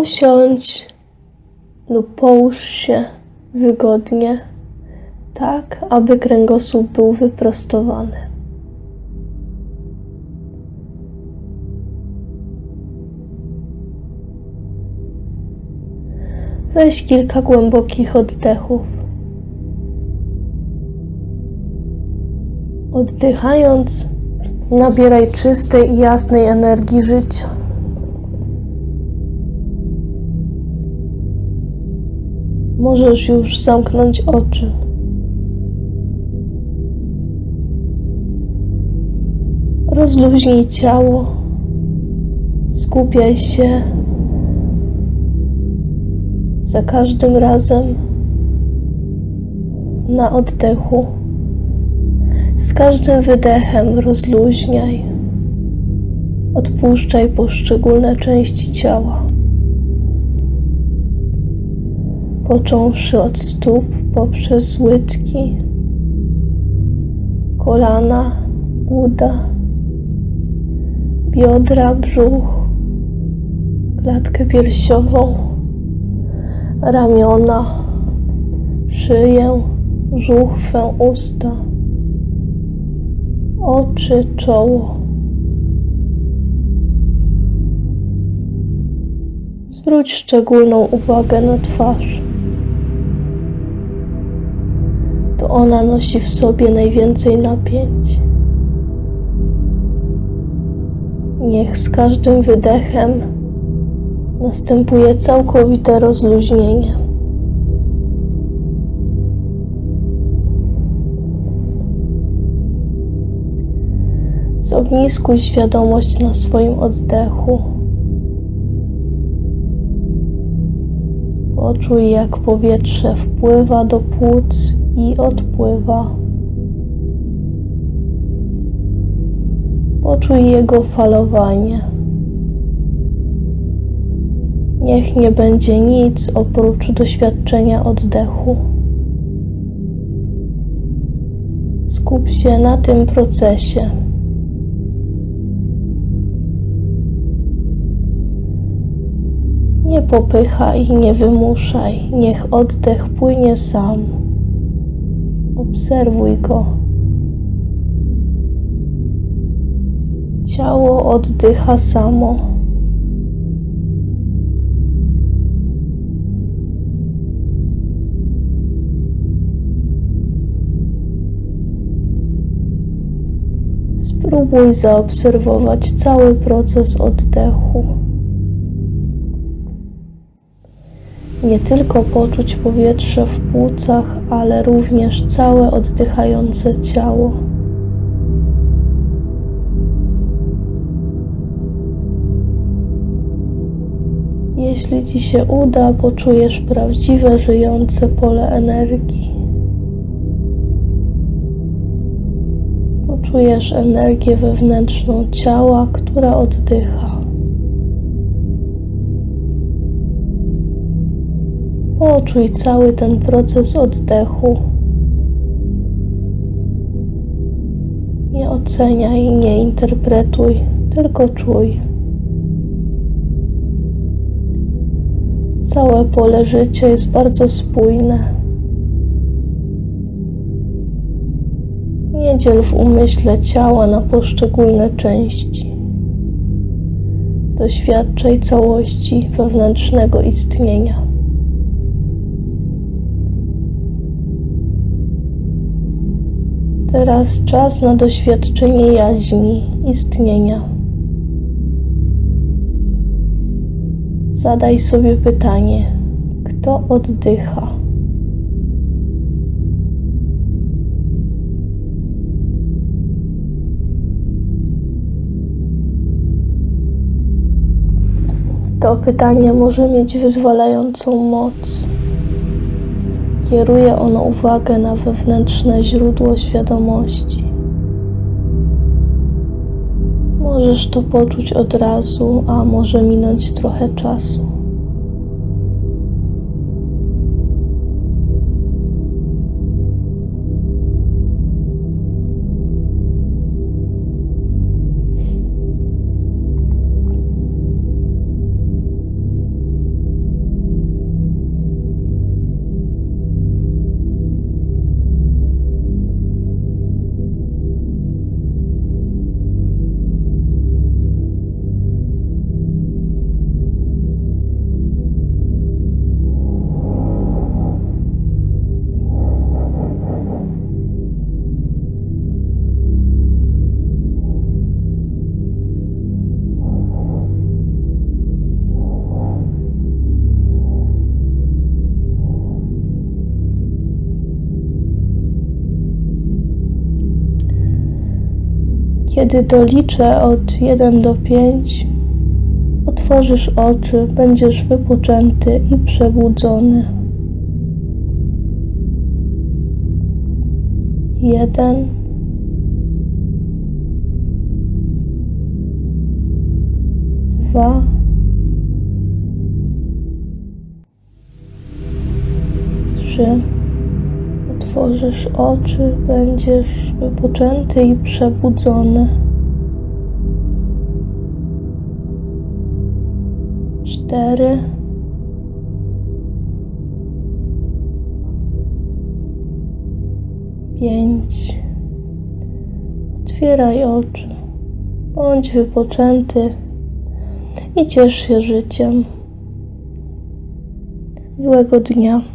Usiądź lub połóż się wygodnie, tak aby kręgosłup był wyprostowany. Weź kilka głębokich oddechów. Oddychając, nabieraj czystej i jasnej energii życia. Możesz już zamknąć oczy. Rozluźnij ciało. Skupiaj się za każdym razem na oddechu. Z każdym wydechem rozluźniaj. Odpuszczaj poszczególne części ciała. Począwszy od stóp poprzez łydki, kolana, uda, biodra, brzuch, klatkę piersiową, ramiona, szyję, żuchwę, usta, oczy, czoło. Zwróć szczególną uwagę na twarz. Ona nosi w sobie najwięcej napięć. Niech z każdym wydechem następuje całkowite rozluźnienie. Zogniskuj świadomość na swoim oddechu. Poczuj, jak powietrze wpływa do płuc i odpływa. Poczuj jego falowanie. Niech nie będzie nic oprócz doświadczenia oddechu. Skup się na tym procesie. Nie popychaj, nie wymuszaj, niech oddech płynie sam. Obserwuj go. Ciało oddycha samo. Spróbuj zaobserwować cały proces oddechu. Nie tylko poczuć powietrze w płucach, ale również całe oddychające ciało. Jeśli Ci się uda, poczujesz prawdziwe, żyjące pole energii. Poczujesz energię wewnętrzną ciała, która oddycha. Poczuj cały ten proces oddechu. Nie oceniaj, nie interpretuj, tylko czuj. Całe pole życia jest bardzo spójne. Nie dziel w umyśle ciała na poszczególne części. Doświadczaj całości wewnętrznego istnienia. Teraz czas na doświadczenie jaźni, istnienia. Zadaj sobie pytanie: kto oddycha? To pytanie może mieć wyzwalającą moc. Kieruje ono uwagę na wewnętrzne źródło świadomości. Możesz to poczuć od razu, a może minąć trochę czasu. Kiedy doliczę od 1 do 5, otworzysz oczy, będziesz wypoczęty i przebudzony. Jeden. Dwa. Trzy. Otworzysz oczy, będziesz wypoczęty i przebudzony. Cztery. Pięć. Otwieraj oczy. Bądź wypoczęty i ciesz się życiem. Miłego dnia.